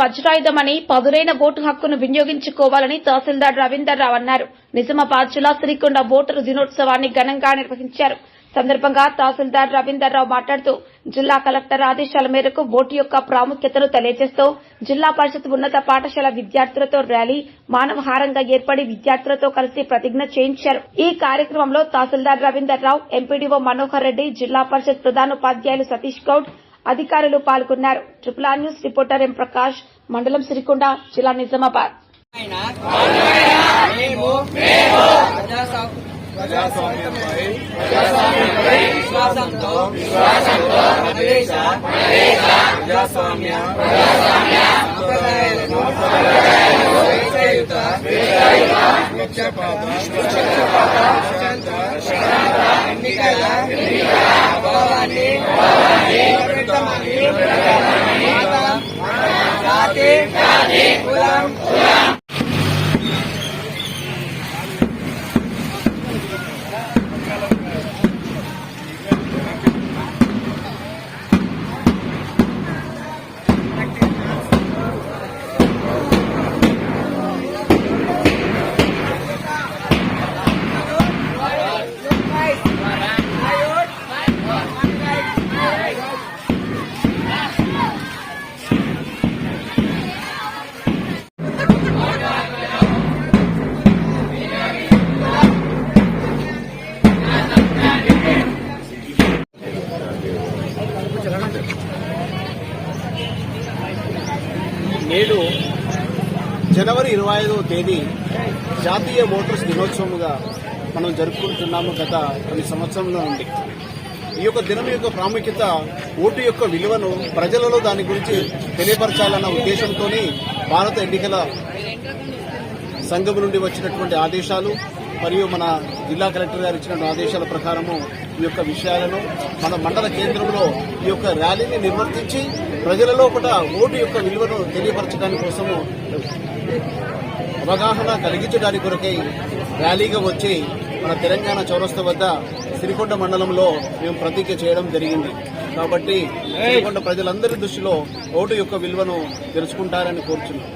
వజ్రాయుధమని పదునైన ఓటు హక్కును వినియోగించుకోవాలని తహసీల్దార్ రవీందర్ రావు అన్నారు. నిజామాబాద్ జిల్లా సిరికొండ ఓటరు దినోత్సవాన్ని ఘనంగా నిర్వహించారు. సందర్భంగా తహసీల్దార్ రవీందర్ రావు మాట్లాడుతూ జిల్లా కలెక్టర్ ఆదేశాల మేరకు ఓటు యొక్క ప్రాముఖ్యతను తెలియజేస్తూ జిల్లా పరిషత్ ఉన్నత పాఠశాల విద్యార్థులతో ర్యాలీ మానవహారంగా ఏర్పడి విద్యార్థులతో కలిసి ప్రతిజ్ఞ చేయించారు. ఈ కార్యక్రమంలో తహసీల్దార్ రవీందర్ రావు ఎంపీడీఓ మనోహర్ రెడ్డి జిల్లా పరిషత్ ప్రధానోపాధ్యాయులు సతీష్ గౌడ్ అధికారులు పాల్గొన్నారు triple R news reporter M Prakash మండలం సిరికొండ జిల్లా నిజామాబాద్ ప్రజాస్వామ్యంపై విశ్వాసంతో దేశ ప్రజాస్వామ్య సంప్రదాయాలను స్వేచ్ఛాయుత నిక్షేపాత Maria. నేడు జనవరి ఇరవై ఐదవ తేదీ జాతీయ ఓటర్స్ దినోత్సవంగా మనం జరుపుకుంటున్నాము గత కొన్ని సంవత్సరాల నుండి. ఈ యొక్క దినం యొక్క ప్రాముఖ్యత ఓటు యొక్క విలువను ప్రజలలో దాని గురించి తెలియపరచాలన్న ఉద్దేశంతో భారత ఎన్నికల సంఘం నుండి వచ్చినటువంటి ఆదేశాలు మరియు మన జిల్లా కలెక్టర్ గారు ఇచ్చిన ఆదేశాల ప్రకారము ఈ యొక్క విషయాలను మన మండల కేంద్రంలో ఈ యొక్క ర్యాలీని నిర్వర్తించి ప్రజలలో కూడా ఓటు యొక్క విలువను తెలియపరచడానికి కోసము అవగాహన కలిగించడానికి కొరకై ర్యాలీగా వచ్చి మన తెలంగాణ చౌరస్తా వద్ద సిరికొండ మండలంలో మేము ప్రతిజ్ఞ చేయడం జరిగింది. కాబట్టి సిరికొండ ప్రజలందరి దృష్టిలో ఓటు యొక్క విలువను తెలుసుకుంటారని కోరుచున్నాం.